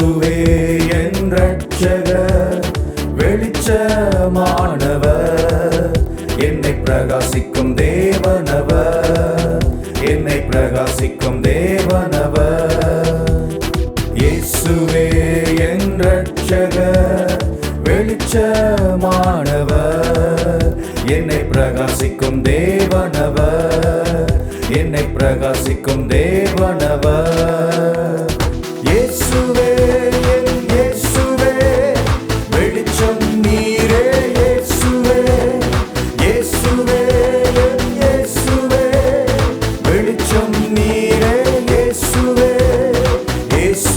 இயேசுவே என் ரட்சகர் வெளிச்சமானவர். என்னை பிரகாசிக்கும் தேவனவர். என்னை பிரகாசிக்கும் தேவனவர். இயேசுவே என் ரட்சகர் வெளிச்சமானவர். என்னை பிரகாசிக்கும் தேவனவர். என்னை பிரகாசிக்கும் தேவனவர்.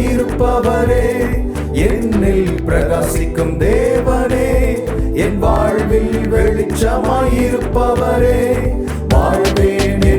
இருப்பவரே என்னில் பிரகாசிக்கும் தேவனே என் வாழ்வில் வெளிச்சமாயிருப்பவரே வாழ்வேனே.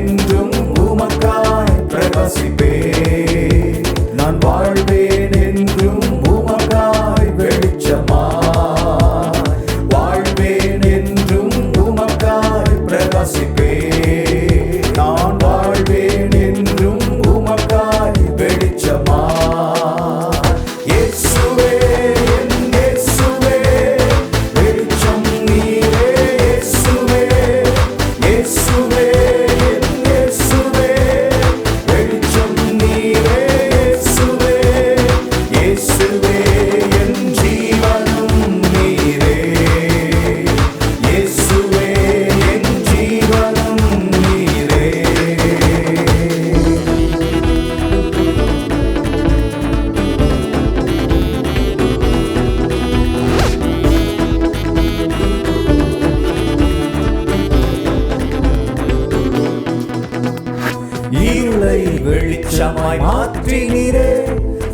இருளை வெளிச்சமாய் மாற்றினீரே.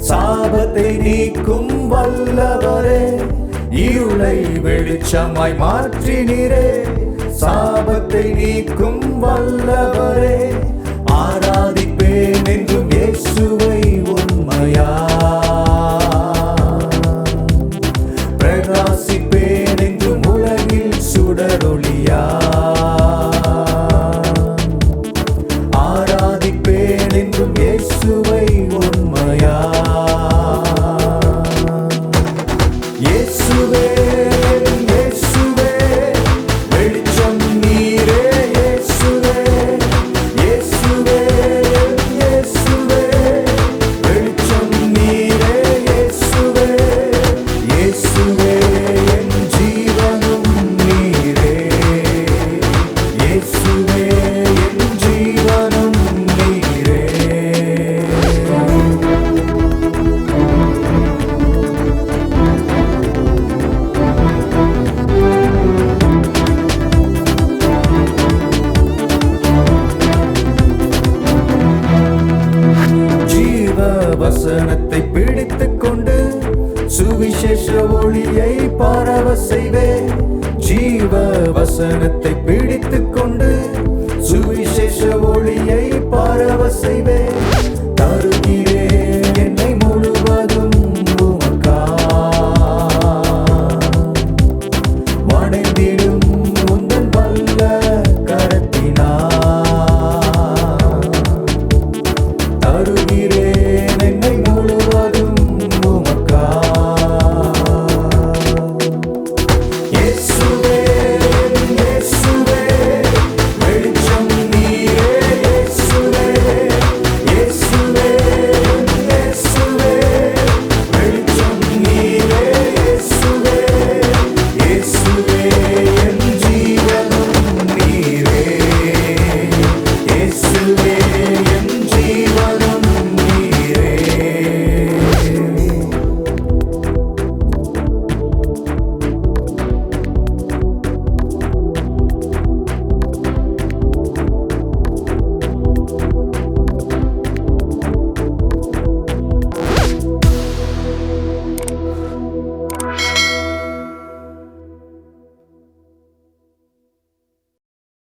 சாபத்தை நீக்கும் வல்லவரே. இருளை வெளிச்சமாய் மாற்றினீரே. சாபத்தை நீக்கும் வல்லவரே. சுவிசேஷ ஒளியை பரவ செய்வேன் ஜீவ வசனத்தை பிடித்துக் கொண்டு சுவிசேஷ ஒளியை பரவ செய்வேன்